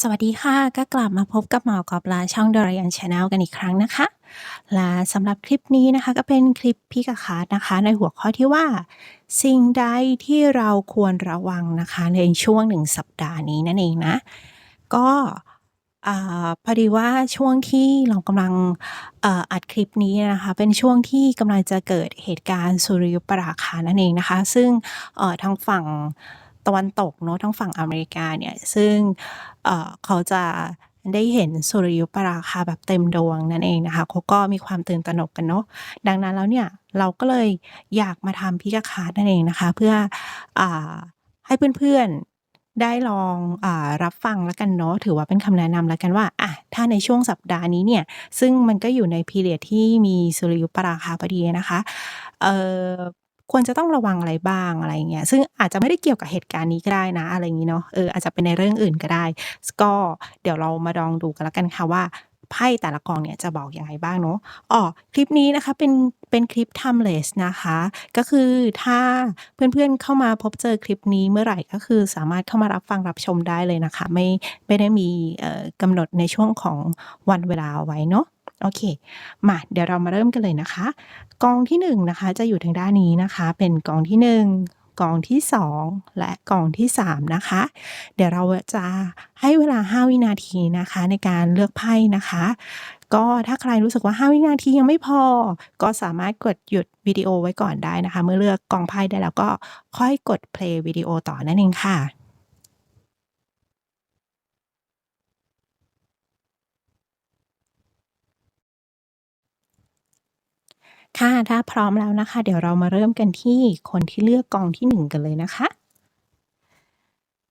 สวัสดีค่ะ ก็กลับมาพบกับหมอกอบละช่อง Dorian Channel กันอีกครั้งนะคะ และสำหรับคลิปนี้นะคะก็เป็นคลิปพี่กับคาร์ดนะคะ ในหัวข้อที่ว่า สิ่งใดที่เราควรระวังนะคะ ในช่วง1สัปดาห์นี้นั่นเองนะ ก็พอดีว่าช่วงที่เรากำลังอ,อัดคลิปนี้นะคะ เป็นช่วงที่กำลังจะเกิดเหตุการณ์สุริยุปราคานั่นเองนะคะ ซึ่งทางฝั่ง ตะวันตกเนาะทางฝั่งอเมริกาเนี่ยซึ่งเเขาจะได้เห็นสุริยุปราคาแบบเต็มดวงนั่นเองนะคะเขาก็มีความตื่นตระหนกกันเนาะดังนั้นแล้วเนี่ยเราก็เลยอยากมาทำพี่กับคาร์ดนั่นเองนะคะ เพื่ออให้เพื่อนๆได้ลองอรับฟังแล้วกันเนาะถือว่าเป็นคำแนะนำแล้วกันว่าอะถ้าในช่วงสัปดาห์นี้เนี่ยซึ่งมันก็อยู่ใน period ที่มีสุริยุปราคาพอดีนะคะเออ ควรจะต้องระวังอะไรบ้างอะไรเงี้ยซึ่งอาจจะไม่ได้เกี่ยวกับเหตุการณ์นี้ก็ได้นะ อะไรอย่างงี้เนาะเอออาจจะเป็นในเรื่องอื่นก็ได้ ก็เดี๋ยวเรามาลองดูกันแล้วกันค่ะว่าไพ่แต่ละกองเนี่ยจะบอกยังไงบ้างเนาะอ้อคลิปนี้นะคะเป็นเป็นคลิป timeless นะคะ ก็คือถ้าเพื่อนๆเข้ามาพบเจอคลิปนี้เมื่อไหร่ก็คือสามารถเข้ามารับฟังรับชมได้เลยนะคะ ไม่ไม่ได้มีกำหนดในช่วงของวันเวลาไว้เนาะ โอเค มาเดี๋ยวเรามาเริ่มกันเลยนะคะ กองที่1นนะคะจะอยู่ทางด้านนี้นะคะ เป็นกองที่ 1 กองที่ 2 และกองที่ 3 นะคะ เดี๋ยวเราจะให้เวลา 5 วินาทีนะคะ ในการเลือกไพ่นะคะ ก็ถ้าใครรู้สึกว่า 5 วินาทียังไม่พอ ก็สามารถกดหยุดวิดีโอไว้ก่อนได้นะคะ เมื่อเลือกกองไพ่ได้แล้วก็ค่อยกดเพลย์วิดีโอต่อนั่นเองค่ะ ค่ะ ถ้าพร้อมแล้วนะคะ เดี๋ยวเรามาเริ่มกันที่คนที่เลือกกองที่ 1 กันเลยนะคะ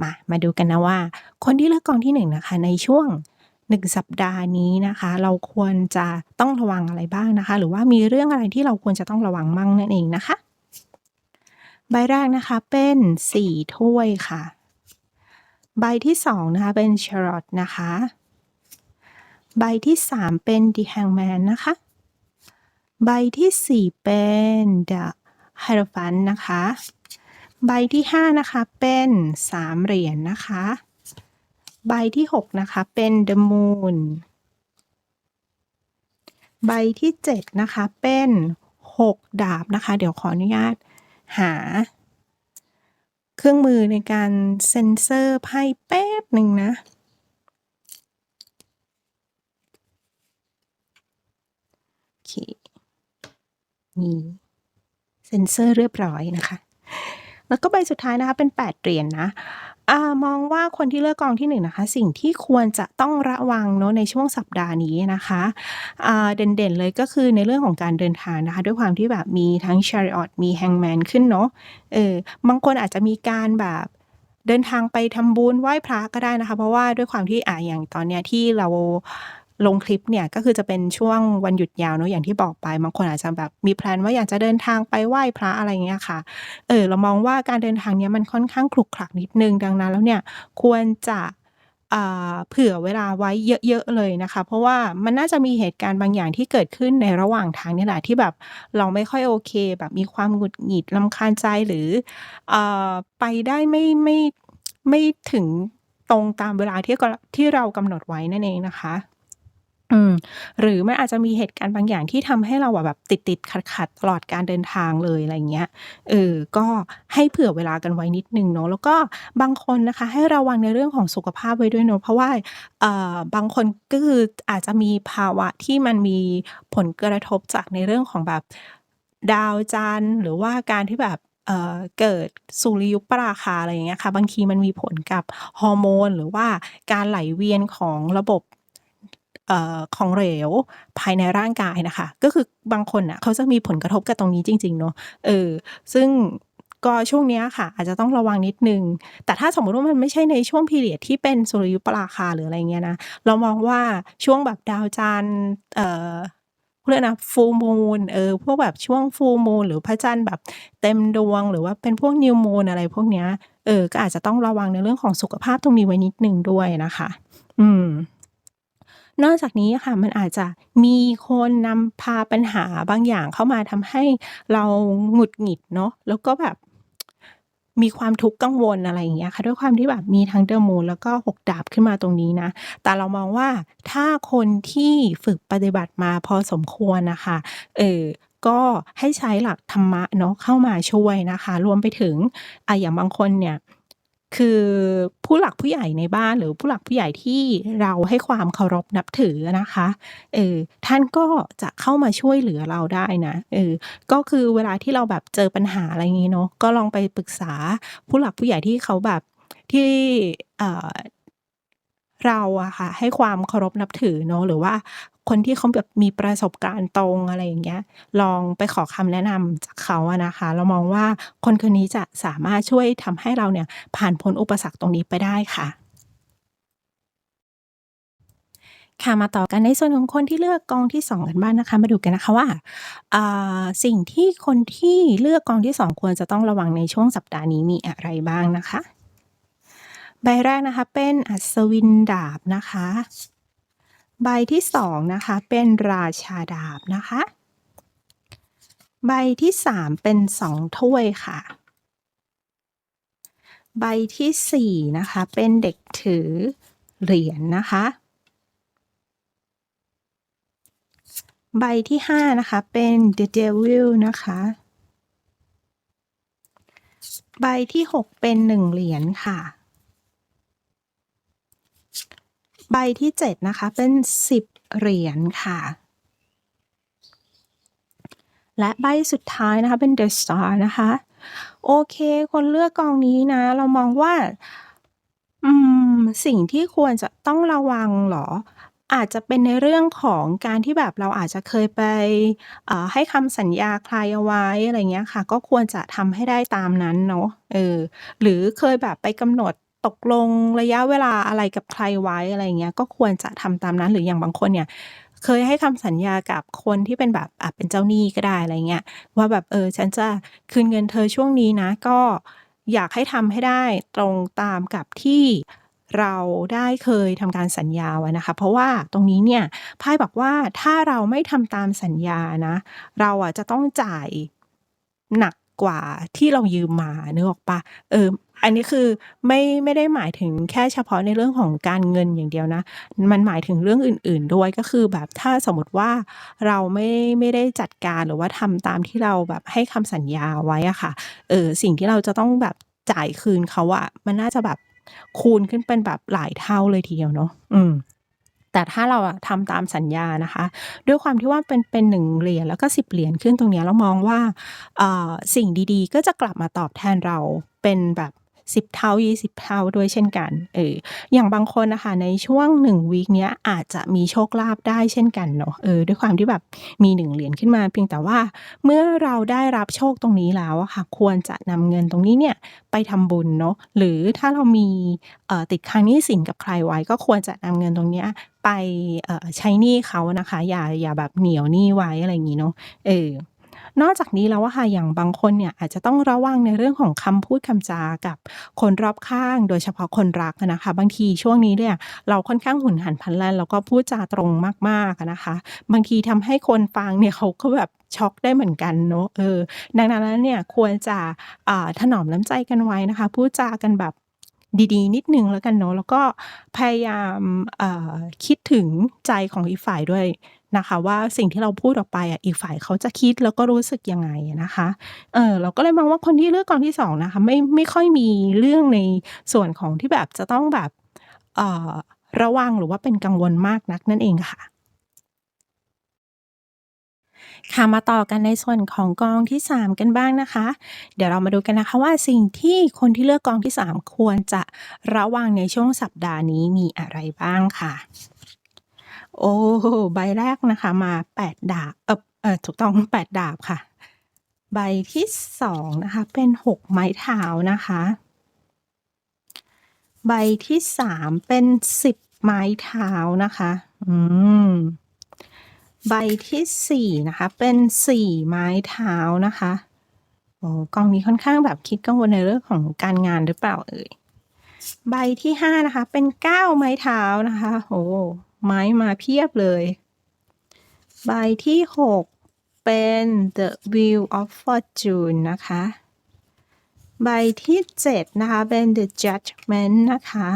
มา มาดูกันนะว่า คนที่เลือกกองที่1นนะคะ ในช่วง 1 สัปดาห์นี้นะคะ เราควรจะต้องระวังอะไรบ้างนะคะ หรือว่ามีเรื่องอะไรที่เราควรจะต้องระวังมั่งนั่นเองนะคะ ใบแรกนะคะเป็น4ถ้วยค่ะ ใบที่2นะคะเป็น Tarot นะคะ ใบที่ 3 เป็น The Hangman นะคะ ใบที่ 4 เป็น The h i e r o p h a n นะคะ ใบที่ 5 นะคะ เป็น 3 เหรียญนะคะ ใบที่ 6 นะคะ เป็น The Moon ใบที่ 7 นะคะ เป็น 6 ดาบนะคะ เดี๋ยวขออนุญาตหา เครื่องมือในการเซ็นเซอร์ไพ่แป๊บหนึ่งนะโอเค นี่เซ็นเซอร์เรียบร้อยนะคะ แล้วก็ใบสุดท้ายนะคะเป็น 8 เหรียญนนะอมองว่าคนที่เลือกกองที่1นนะคะ สิ่งที่ควรจะต้องระวังเนาะในช่วงสัปดาห์นี้นะคะเด่นๆเลยก็คือในเรื่องของการเดินทางนะคะ ด้วยความที่แบบมีทั้ง Chariot มี Hangman ขึ้นเนาะเออบางคนอาจจะมีการแบบเดินทางไปทำบุญไหว้พระก็ได้นะคะ เพราะว่าด้วยความที่อ่าอย่างตอนเนี้ยที่เรา ลงคลิปเนี่ยก็คือจะเป็นช่วงวันหยุดยาวเนาะอย่างที่บอกไปบางคนอาจจะแบบมีแพลนว่าอยากจะเดินทางไปไหว้พระอะไรเงี้ยค่ะ เออเรามองว่าการเดินทางเนี้ยมันค่อนข้างขรุขระนิดนึงดังนั้นแล้วเนี่ยควรจะเผื่อเวลาไว้เยอะๆเลยนะคะ เพราะว่ามันน่าจะมีเหตุการณ์บางอย่างที่เกิดขึ้นในระหว่างทางเนี่ยแหละที่แบบเราไม่ค่อยโอเค แบบมีความหงุดหงิดรำคาญใจหรืออไปได้ไม่ไม่ไม่ถึงตรงตามเวลาที่ที่เรากำหนดไว้นั่นเองนะคะ อืม หรือมันอาจจะมีเหตุการณ์บางอย่างที่ทำให้เราอะแบบติด ๆ ขัด ๆ ตลอดการเดินทางเลย อะไรอย่างเงี้ย เออ ก็ให้เผื่อเวลากันไว้นิดหนึ่งเนาะ แล้วก็บางคนนะคะ ให้ระวังในเรื่องของสุขภาพไว้ด้วยเนาะ เพราะว่า เอ่อ บางคน ก็คืออาจจะมีภาวะที่มันมีผลกระทบจากในเรื่องของแบบดาวจันทร์ หรือว่าการที่แบบ เอ่อ เกิดสุริยุปราคา อะไรอย่างเงี้ยค่ะ บางทีมันมีผลกับฮอร์โมน หรือว่าการไหลเวียนของระบบ ออของเหลวภายในร่างกายนะคะ ก็คือบางคนน่ะเขาจะมีผลกระทบกับตรงนี้จริงๆเนาะเออซึ่งก็ช่วงนี้ค่ะ อาจจะต้องระวังนิดหนึ่งแต่ถ้าสมมติว่ามันไม่ใช่ในช่วง period ที่เป็นสุริยุปราคาหรืออะไรเงี้ยนะเรามองว่าช่วงแบบดาวจันทร์เอ่อเรียกอะไรนะ Full Moon เออพวกแบบช่วง Full Moon หรือพระจันทร์แบบเต็มดวง หรือว่าเป็นพวก New Moon อะไรพวกเนี้ยเออก็อาจจะต้องระวังในเรื่องของสุขภาพตรงนี้ไว้นิดหนึ่งด้วยนะคะ อืม นอกจากนี้ค่ะมันอาจจะมีคนนำพาปัญหาบางอย่างเข้ามาทำให้เราหงุดหงิดเนาะแล้วก็แบบมีความทุกข์กังวลอะไรอย่างเงี้ยค่ะด้วยความที่แบบมีทั้ง The Moon แล้วก็6ดาบขึ้นมาตรงนี้นะ แต่เรามองว่าถ้าคนที่ฝึกปฏิบัติมาพอสมควรนะคะเออก็ให้ใช้หลักธรรมะเนาะเข้ามาช่วยนะคะ รวมไปถึงอ่าอย่างบางคนเนี่ย คือผู้หลักผู้ใหญ่ในบ้านหรือผู้หลักผู้ใหญ่ที่เราให้ความเคารพนับถือนะคะเออท่านก็จะเข้ามาช่วยเหลือเราได้นะเออก็คือเวลาที่เราแบบเจอปัญหาอะไรงี้เนาะก็ลองไปปรึกษาผู้หลักผู้ใหญ่ที่เขาแบบที่อ่า เราอะค่ะ ให้ความเคารพนับถือเนาะหรือว่าคนที่เขาแบบมีประสบการณ์ตรงอะไรอย่างเงี้ย ลองไปขอคำแนะนำจากเขาอะนะคะ เรามองว่าคนคนนี้จะสามารถช่วยทำให้เราเนี่ยผ่านพ้นอุปสรรคตรงนี้ไปได้ค่ะค่ะมาต่อกันในส่วนของคนที่เลือกกองที่ 2 กันบ้างนะคะ มาดูกันนะคะว่าอ่าสิ่งที่คนที่เลือกกองที่ 2 ควรจะต้องระวังในช่วงสัปดาห์นี้มีอะไรบ้างนะคะ ใบแรกนะคะเป็นอัศวินดาบนะคะ ใบที่2นะคะเป็นราชาดาบนะคะ ใบที่3เป็น2ถ้วยค่ะ ใบที่4นะคะเป็นเด็กถือเหรียญนะคะ ใบที่5นะคะเป็น The Devil นะคะใบที่ 6 เป็น 1 เหรียญค่ะ ใบที่ 7 นะคะ เป็น 10 เหรียญค่ะ และใบสุดท้ายนะคะเป็น The Star นะคะ โอเค คนเลือกกองนี้นะ เรามองว่าอืมสิ่งที่ควรจะต้องระวังหรอ?อาจจะเป็นในเรื่องของการที่แบบเราอาจจะเคยไปให้คำสัญญาใครเอาไว้อะไรเงี้ยค่ะ ก็ควรจะทำให้ได้ตามนั้นเนาะเออหรือเคยแบบไปกำหนด ตกลงระยะเวลาอะไรกับใครไว้อะไรเงี้ย ก็ควรจะทำตามนั้นหรืออย่างบางคนเนี่ย เคยให้คำสัญญากับคนที่เป็นแบบอ่าเป็นเจ้าหนี้ก็ได้อะไรเงี้ยว่าแบบเออฉันจะคืนเงินเธอช่วงนี้นะ ก็อยากให้ทำให้ได้ตรงตามกับที่เราได้เคยทำการสัญญาไว้นะคะ เพราะว่าตรงนี้เนี่ยไพ่บอกว่าถ้าเราไม่ทำตามสัญญานะ เราอะจะต้องจ่ายหนักกว่าที่เรายืมมาเนึกอออกปล่า?เออ อันนี้คือไม่ไม่ได้หมายถึงแค่เฉพาะในเรื่องของการเงินอย่างเดียวนะ มันหมายถึงเรื่องอื่น ๆ ด้วยก็คือแบบถ้าสมมติว่าเราไม่ไม่ได้จัดการหรือว่าทำตามที่เราแบบให้คำสัญญาไว้อะค่ะเออสิ่งที่เราจะต้องแบบจ่ายคืนเขาอะมันน่าจะแบบคูณขึ้นเป็นแบบหลายเท่าเลยทีเดียวเนาะอืมแต่ถ้าเราอะทำตามสัญญานะคะ ด้วยความที่ว่าเป็นเป็น1เหรียญแล้วก็10เหรียญขึ้นตรงนี้เรามองว่าอ่าสิ่งดีๆ ก็จะกลับมาตอบแทนเราเป็นแบบ 10 เท่า 20 เท่าด้วยเช่นกันเอออย่างบางคนนะคะในช่วง1วีกเนี้ยอาจจะมีโชคลาภได้เช่นกันเนาะเออด้วยความที่แบบมี1เหรียญขึ้นมา เพียงแต่ว่าเมื่อเราได้รับโชคตรงนี้แล้วอะค่ะควรจะนำเงินตรงนี้เนี่ยไปทำบุญเนาะหรือถ้าเรามีติดค้างหนี้สินกับใครไว้ ก็ควรจะนำเงินตรงเนี้ยไปใช้หนี้เขานะคะ อย่าอย่าแบบเหนียวหนี้ไว้อะไรอย่างี้เนาะเออ นอกจากนี้แล้วอะค่ะอย่างบางคนเนี่ยอาจจะต้องระวังในเรื่องของคำพูดคำจากับคนรอบข้าง โดยเฉพาะคนรักนะคะ บางทีช่วงนี้เนี่ยเราค่อนข้างหุนหันพลันแล่นแล้วก็พูดจาตรงมากๆนะคะ บางทีทำให้คนฟังเนี่ยเขาก็แบบช็อกได้เหมือนกันเนาะเออดังนั้นแล้วเนี่ยควรจะถนอมน้ำใจกันไว้นะคะพูดจากันแบบดีๆ นิดนึงแล้วกันเนาะแล้วก็พยายามคิดถึงใจของอีกฝ่ายด้วย นะคะว่าสิ่งที่เราพูดออกไปอะอีกฝ่ายเขาจะคิดแล้วก็รู้สึกยังไงนะคะเออเราก็เลยมองว่าคนที่เลือกกองที่2นะคะไม่ไม่ค่อยมีเรื่องในส่วนของที่แบบจะต้องแบบเอ่อระวังหรือว่าเป็นกังวลมากนักนั่นเองค่ะค่ะมาต่อกันในส่วนของกองที่ 3 กันบ้างนะคะ เดี๋ยวเรามาดูกันนะคะว่าสิ่งที่คนที่เลือกกองที่ 3 ควรจะระวังในช่วงสัปดาห์นี้มีอะไรบ้างค่ะ โอ้ใบแรกนะคะมา8ดาบเออเออถูกต้อง8ดาบค่ะ ใบที่2นะคะ เป็น6ไม้เท้านะคะ ใบที่3เป็น10ไม้เท้านะคะ อืมใบที่4นะคะ เป็น4ไม้เท้านะคะโอ้กองนี้ค่อนข้างแบบคิดกังวลในเรื่องของการงานหรือเปล่าเอ่ย?ใบที่5นะคะ เป็น9ไม้เท้านะคะโอ้ ไม้มาเพียบเลย ใบที่ 6 เป็น The Wheel of Fortune นะคะ ใบที่ 7 นะคะ เป็น The Judgment นะคะ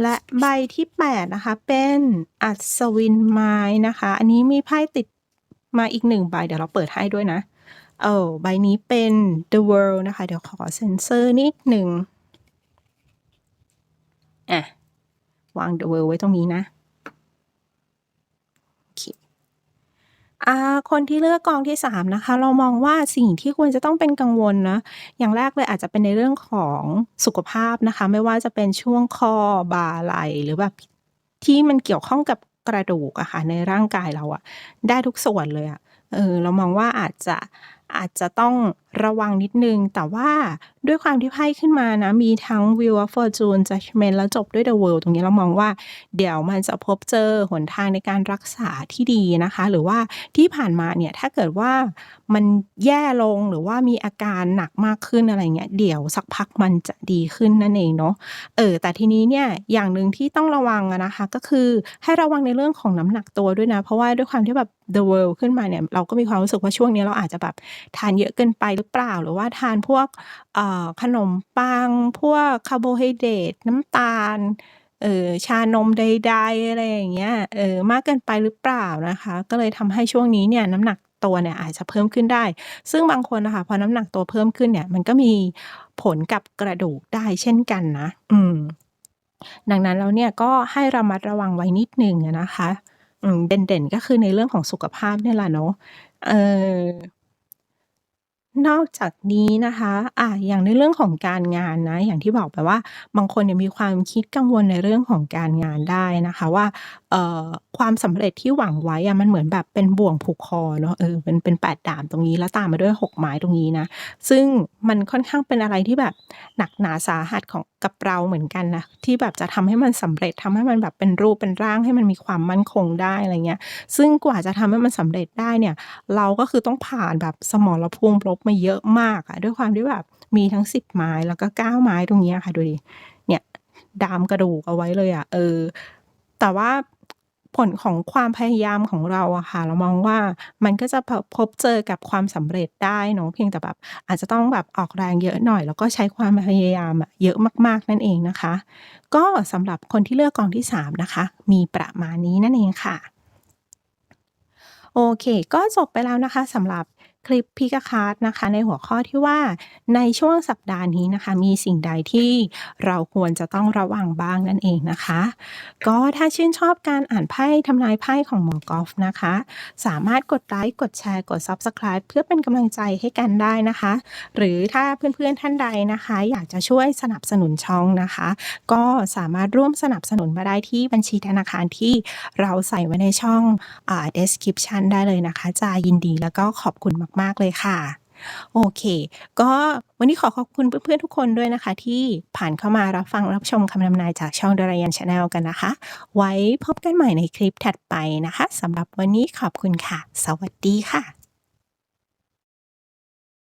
และใบที่ 8 นะคะ เป็นอัศวินไม้นะคะ อันนี้มีไพ่ติดมาอีก1ใบ เดี๋ยวเราเปิดให้ด้วยนะ เออใบนี้เป็น The World นะคะ เดี๋ยวขอเซ็นเซอร์นิดหนึ่งอะ วาง The World ไว้ตรงนี้นะโอเคอาคนที่เลือกกองที่3นะคะ เรามองว่าสิ่งที่ควรจะต้องเป็นกังวลนะอย่างแรกเลยอาจจะเป็นในเรื่องของสุขภาพนะคะ ไม่ว่าจะเป็นช่วงคอบ่าไหลหรือแบบที่มันเกี่ยวข้องกับกระดูกอะค่ะในร่างกายเราอะได้ทุกส่วนเลยอะเออเรามองว่าอาจจะ อาจจะต้องระวังนิดนึง แต่ว่าด้วยความที่ไพ่ขึ้นมานะ มีทั้ง Wheel of Fortune Judgment แล้วจบด้วย The World ตรงนี้เรามองว่า เดี๋ยวมันจะพบเจอหนทางในการรักษาที่ดีนะคะ หรือว่าที่ผ่านมาเนี่ยถ้าเกิดว่ามันแย่ลงหรือว่ามีอาการหนักมากขึ้นอะไรเงี้ยเดี๋ยวสักพักมันจะดีขึ้นนั่นเองเนาะเออแต่ทีนี้เนี่ยอย่างหนึ่งที่ต้องระวังนะคะ ก็คือให้ระวังในเรื่องของน้ำหนักตัวด้วยนะ เพราะว่าด้วยความที่แบบ The World ขึ้นมาเนี่ยเราก็มีความรู้สึกว่าช่วงนี้เราอาจจะแบบทานเยอะเกินไปหรือเปล่า หรือว่าทานพวกขนมปัง พวกคาร์โบไฮเดรตน้ำตาลเออชานมใดๆอะไรอย่างเงี้ยเออมากเกินไปหรือเปล่านะคะ ก็เลยทำให้ช่วงนี้เนี่ยน้ำหนักตัวเนี่ยอาจจะเพิ่มขึ้นได้ ซึ่งบางคนนะคะพอน้ำหนักตัวเพิ่มขึ้นเนี่ยมันก็มีผลกับกระดูกได้เช่นกันนะ อืม ดังนั้นแล้วเนี่ยก็ให้ระมัดระวังไว้นิดนึงนะคะ อืมเด่นๆก็คือในเรื่องของสุขภาพเนี่ยแหละเนาะเออ นอกจากนี้นะคะ อ่า อย่างในเรื่องของการงานนะ อย่างที่บอกไปว่า บางคนเนี่ยมีความคิดกังวลในเรื่องของการงานได้นะคะว่า เอ่อ ความสำเร็จที่หวังไว้อะ มันเหมือนแบบเป็นบ่วงผูกคอเนาะ เออ เป็น เป็น 8 ดาบตรงนี้ แล้วตามมาด้วย 6 ไม้ตรงนี้นะ ซึ่งมันค่อนข้างเป็นอะไรที่แบบหนักหนาสาหัสของ กับเราเหมือนกันนะที่แบบจะทำให้มันสำเร็จทำให้มันแบบเป็นรูปเป็นร่างให้มันมีความมั่นคงได้อะไรเงี้ย ซึ่งกว่าจะทำให้มันสำเร็จได้เนี่ย เราก็คือต้องผ่านแบบสมรภูมิรบมาเยอะมากอะด้วยความที่แบบมีทั้งสิบไม้แล้วก็เก้าไม้ตรงเนี้ยค่ะดูดิเนี่ยดามกระดูกเอาไว้เลยอะเออ แต่ว่า ผลของความพยายามของเราอะค่ะ เรามองว่ามันก็จะพบ พบเจอกับความสำเร็จได้เนาะ เพียงแต่แบบอาจจะต้องแบบออกแรงเยอะหน่อย แล้วก็ใช้ความพยายามอะเยอะมาก ๆ นั่นเองนะคะ ก็สำหรับคนที่เลือกกองที่ 3 นะคะ มีประมาณนี้นั่นเองค่ะ โอเค ก็จบไปแล้วนะคะสำหรับ คลิป Pick a Card นะคะ ในหัวข้อที่ว่าในช่วงสัปดาห์นี้นะคะ มีสิ่งใดที่เราควรจะต้องระวังบ้างนั่นเองนะคะ ก็ถ้าชื่นชอบการอ่านไพ่ทำนายไพ่ของหมอกอล์ฟนะคะ สามารถกดไลค์กดแชร์กด Subscribe เพื่อเป็นกำลังใจให้กันได้นะคะ หรือถ้าเพื่อนๆท่านใดนะคะ อยากจะช่วยสนับสนุนช่องนะคะ ก็สามารถร่วมสนับสนุนมาได้ที่บัญชีธนาคารที่เราใส่ไว้ในช่องอ่า description ได้เลยนะคะจะยินดีแล้วก็ขอบคุณมากๆ เลยค่ะ โอเค ก็วันนี้ขอขอบคุณเพื่อนๆทุกคนด้วยนะคะ ที่ผ่านเข้ามารับฟังรับชมคำนำนายจากช่องดรายันชาแนลกันนะคะ ไว้พบกันใหม่ในคลิปถัดไปนะคะสำหรับวันนี้ขอบคุณค่ะ สวัสดีค่ะ